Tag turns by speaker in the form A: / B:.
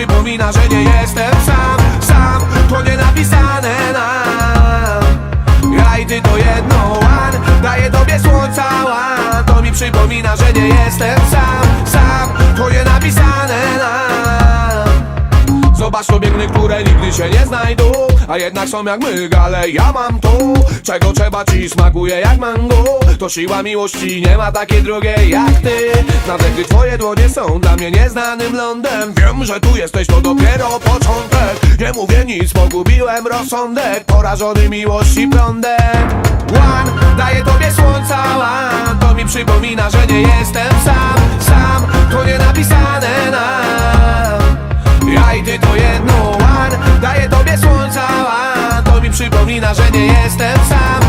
A: przypomina, że nie jestem sam Sam, to nie napisane nam. Ja i ty to jedno, one Daję tobie słońca, one To mi przypomina, że nie jestem sam Sam, to nie napisane nam. Zobacz to biegny, które nigdy się nie znajdą A jednak są jak my, ale ja mam tu Czego trzeba ci smakuje jak mango To siła miłości, nie ma takiej drugiej jak ty. Nawet gdy twoje dłonie są dla mnie nieznanym lądem Wiem, że tu jesteś, to dopiero początek. Nie mówię nic, pogubiłem rozsądek. Porażony miłości prądem. One, daję tobie słońca, one To mi przypomina, że nie jestem sam Sam, to nie napisane nam. Ja i ty to jedno one Daję tobie słońca one To mi przypomina, że nie jestem sam